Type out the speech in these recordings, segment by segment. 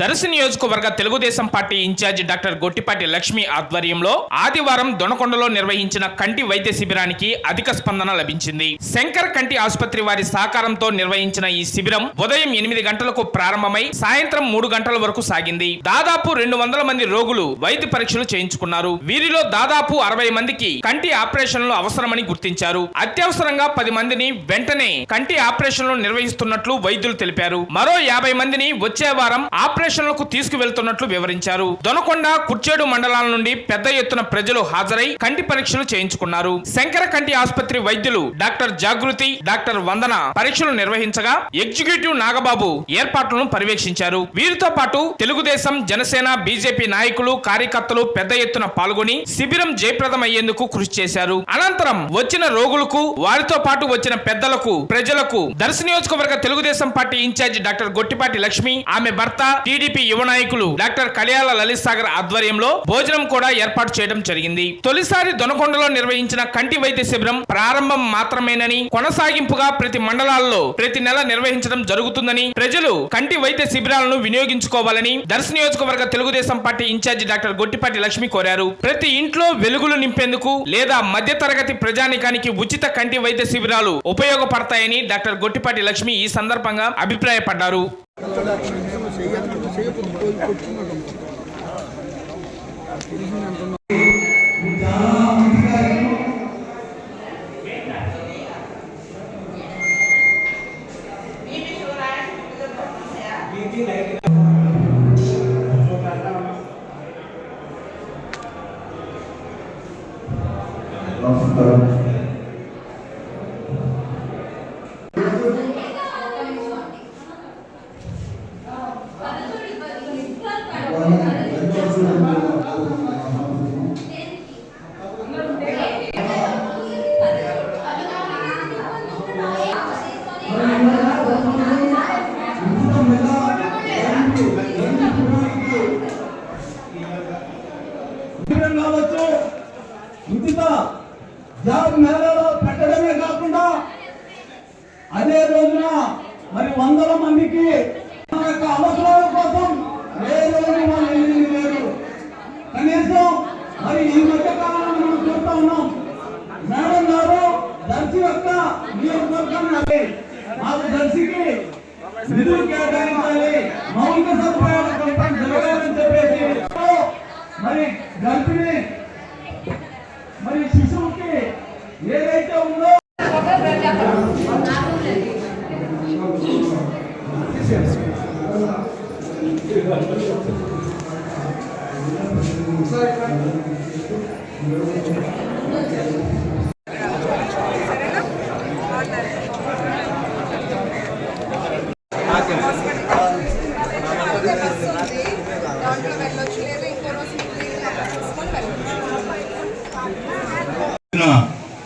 దర్శి నియోజకవర్గ Telugu Desam party incharge doctor Gottipati Lakshmi ఆధ్వర్యంలో ఆదివారం దొనకొండలో నిర్వహించిన కంటి వైద్య శిబిరానికి అధిక స్పందన లభించింది. శంకర్ కంటి ఆసుపత్రి వారి సహకారంతో నిర్వహించిన ఈ శిబిరం ఉదయం ఎనిమిది గంటలకు ప్రారంభమై సాయంత్రం మూడు గంటల వరకు సాగింది. దాదాపు రెండు వందల మంది రోగులు వైద్య పరీక్షలు చేయించుకున్నారు. వీరిలో దాదాపు అరవై మందికి కంటి ఆపరేషన్లు అవసరమని గుర్తించారు. అత్యవసరంగా పది మందిని వెంటనే కంటి ఆపరేషన్లు నిర్వహిస్తున్నట్లు వైద్యులు తెలిపారు. మరో యాభై మందిని వచ్చే వారం ఆపరేషన్లకు తీసుకువెళ్తున్నట్లు వివరించారు. దొనకొండ కుర్చేడు మండలాల నుండి పెద్ద ఎత్తున ప్రజలు హాజరై కంటి పరీక్షలు చేయించుకున్నారు. శంకర కంటి ఆసుపత్రి వైద్యులు డాక్టర్ జాగృతి డాక్టర్ వందన పరీక్షలు నిర్వహించగా ఎగ్జిక్యూటివ్ నాగబాబు ఏర్పాట్లను పర్యవేక్షించారు. వీరితో పాటు తెలుగుదేశం జనసేన బీజేపీ నాయకులు కార్యకర్తలు పెద్ద ఎత్తున పాల్గొని శిబిరం జయప్రదమయ్యేందుకు కృషి చేశారు. అనంతరం వచ్చిన రోగులకు వారితో పాటు వచ్చిన పెద్దలకు ప్రజలకు దర్శ నియోజకవర్గ Telugu Desam party incharge doctor Gottipati Lakshmi ఆమె భర్త టీడీపీ యువ నాయకులు డాక్టర్ కళ్యాల లలిత్ సాగర్ ఆధ్వర్యంలో భోజనం కూడా ఏర్పాటు చేయడం జరిగింది. తొలిసారి దొనకొండలో నిర్వహించిన కంటి వైద్య శిబిరం ప్రారంభం మాత్రమేనని కొనసాగింపుగా ప్రతి మండలాల్లో ప్రతి నెల నిర్వహించడం జరుగుతుందని ప్రజలు కంటి వైద్య శిబిరాలను వినియోగించుకోవాలని దర్శ నియోజకవర్గ Telugu Desam party incharge doctor Gottipati Lakshmi కోరారు. ప్రతి ఇంట్లో వెలుగులు నింపేందుకు లేదా మధ్యతరగతి ప్రజానికానికి ఉచిత కంటి వైద్య శిబిరాలు ఉపయోగపడతాయని డాక్టర్ గొట్టిపాటి లక్ష్మి ఈ సందర్భంగా అభిప్రాయపడ్డారు. செய்யாமல் செய்யப்படும் போது கொச்சுங்க వందల మందికి అవసరాల కోసం ఏ వాళ్ళు వెళ్ళింది కనీసం మరి ఈ మధ్య కాలంలో మనం చూస్తా ఉన్నాం. మేడం గారు దర్శి యొక్క నియోజకవర్గం అదే. మాకు దర్శికి నిధులు కేటాయించాలి.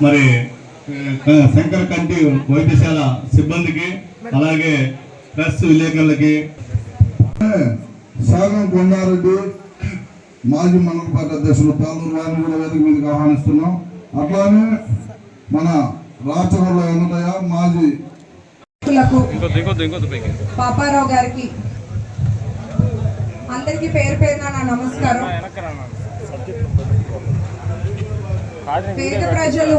మరి శంకర్ కంటి వైద్యశాల సిబ్బందికి అలాగే ప్రెస్ విలేకరులకి. సాగం కొండారెడ్డి మాజీ మండల పార్టీ అధ్యక్షులు పాలూరు వారిని కూడా వేదిక మీదకి ఆహ్వానిస్తున్నాం. అట్లానే మన రాచవల్ల వెంకటయ్య మాజీ పాపారావు గారికి అందరికీ పేరు పేరున నా నమస్కారం. పేద ప్రజలు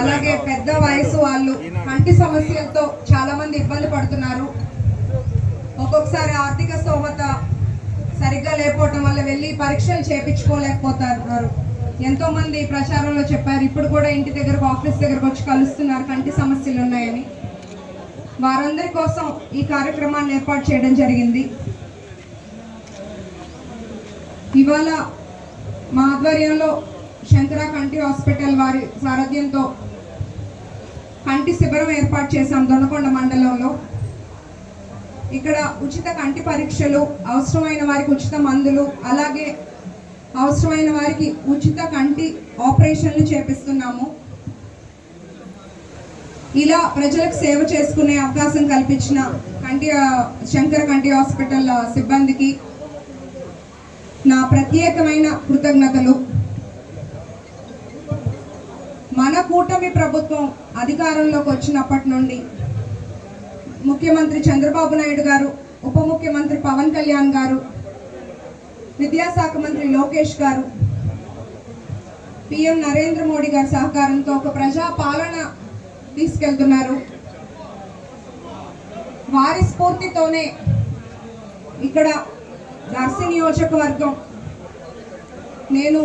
అలాగే పెద్ద వయసు వాళ్ళు కంటి సమస్యలతో చాలా మంది ఇబ్బంది పడుతున్నారు. ఒక్కొక్కసారి ఆర్థిక స్తోమత సరిగ్గా లేకపోవటం వల్ల వెళ్ళి పరీక్షలు చేపించుకోలేకపోతున్నారు. ఎంతో మంది ప్రచారంలో చెప్పారు ఇప్పుడు కూడా ఇంటి దగ్గరకు ఆఫీస్ దగ్గరకు వచ్చి కలుస్తున్నారు కంటి సమస్యలు ఉన్నాయని. వారందరి కోసం ఈ కార్యక్రమాన్ని ఏర్పాటు చేయడం జరిగింది. ఇవాళ మా ఆధ్వర్యంలో శంకర కంటి హాస్పిటల్ వారి సారథ్యంతో కంటి శిబిరం ఏర్పాటు చేశాం దొనకొండ మండలంలో. ఇక్కడ ఉచిత కంటి పరీక్షలు అవసరమైన వారికి ఉచిత మందులు అలాగే అవసరమైన వారికి ఉచిత కంటి ఆపరేషన్లు చేపిస్తున్నాము. ఇలా ప్రజలకు సేవ చేసుకునే అవకాశం కల్పించిన కంటి శంకర కంటి హాస్పిటల్ సిబ్బందికి నా ప్రత్యేకమైన కృతజ్ఞతలు. కూటమి ప్రభుత్వం అధికారంలోకి వచ్చినప్పటి నుండి ముఖ్యమంత్రి చంద్రబాబు నాయుడు గారు ఉప ముఖ్యమంత్రి పవన్ కళ్యాణ్ గారు విద్యాశాఖ మంత్రి లోకేష్ గారు పిఎం నరేంద్ర మోడీ గారి సహకారంతో ఒక ప్రజా పాలన తీసుకెళ్తున్నారు. వారి స్ఫూర్తితోనే ఇక్కడ దర్శి నియోజకవర్గం నేను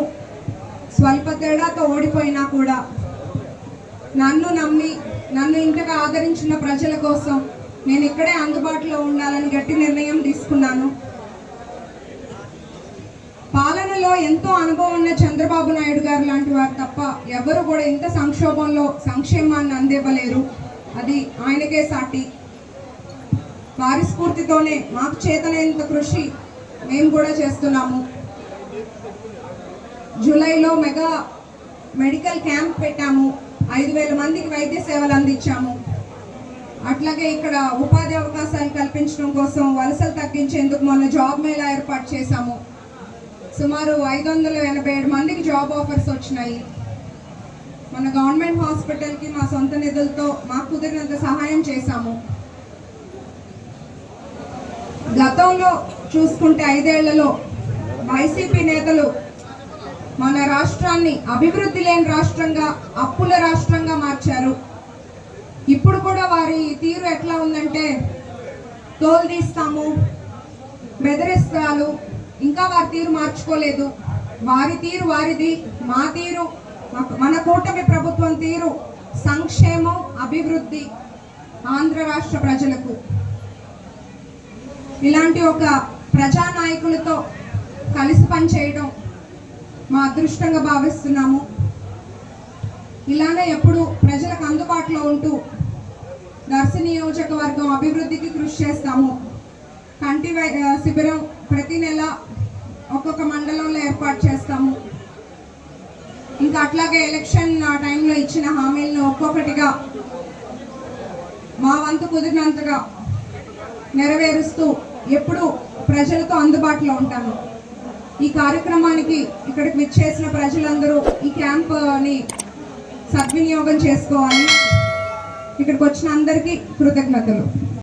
స్వల్ప తేడాతో ఓడిపోయినా కూడా నన్ను నమ్మి నన్ను ఇంతగా ఆదరించిన ప్రజల కోసం నేను ఇక్కడే అందుబాటులో ఉండాలని గట్టి నిర్ణయం తీసుకున్నాను. పాలనలో ఎంతో అనుభవం ఉన్న చంద్రబాబు నాయుడు గారు లాంటి వారు తప్ప ఎవరు కూడా ఇంత సంక్షోభంలో సంక్షేమాన్ని అందివ్వలేరు. అది ఆయనకే సాటి. వారి స్ఫూర్తితోనే మాకు చేతనైనంత కృషి మేము కూడా చేస్తున్నాము. జూలైలో మెగా మెడికల్ క్యాంప్ పెట్టాము. ఐదు వేల మందికి వైద్య సేవలు అందించాము. అట్లాగే ఇక్కడ ఉపాధి అవకాశాలు కల్పించడం కోసం వలసలు తగ్గించేందుకు మొన్న జాబ్ మేళా ఏర్పాటు చేశాము. సుమారు ఐదు వందల ఎనభై ఏడు మందికి జాబ్ ఆఫర్స్ వచ్చినాయి. మన గవర్నమెంట్ హాస్పిటల్కి మా సొంత నిధులతో మాకు కుదిరినంత సహాయం చేశాము. గతంలో చూసుకుంటే ఐదేళ్ళలో వైసీపీ నేతలు మన రాష్ట్రాన్ని అభివృద్ధి లేని రాష్ట్రంగా అప్పుల రాష్ట్రంగా మార్చారు. ఇప్పుడు కూడా వారి తీరు ఎట్లా ఉందంటే తోలుదీస్తాము బెదిరిస్తాలు ఇంకా వారి తీరు మార్చుకోలేదు. వారి తీరు వారిది మా తీరు మన కూటమి ప్రభుత్వం తీరు సంక్షేమం అభివృద్ధి ఆంధ్ర రాష్ట్ర ప్రజలకు. ఇలాంటి ఒక ప్రజానాయకులతో కలిసి పనిచేయడం మా అదృష్టంగా భావిస్తున్నాము. ఇలానే ఎప్పుడు ప్రజలకు అందుబాటులో ఉంటూ దర్శి నియోజకవర్గం అభివృద్ధికి కృషి చేస్తాము. కంటి శిబిరం ప్రతి నెల ఒక్కొక్క మండలంలో ఏర్పాటు చేస్తాము. ఇంకా అట్లాగే ఎలక్షన్ ఆ, టైంలో ఇచ్చిన హామీలను ఒక్కొక్కటిగా మా వంతు కుదిరినంతగా నెరవేరుస్తూ ఎప్పుడు ప్రజలతో అందుబాటులో ఉంటాను ఈ కార్యక్రమానికి ఇక్కడికి విచ్చేసిన ప్రజలందరూ ఈ క్యాంప్ని సద్వినియోగం చేసుకోవాలి. ఇక్కడికి వచ్చిన అందరికీ కృతజ్ఞతలు.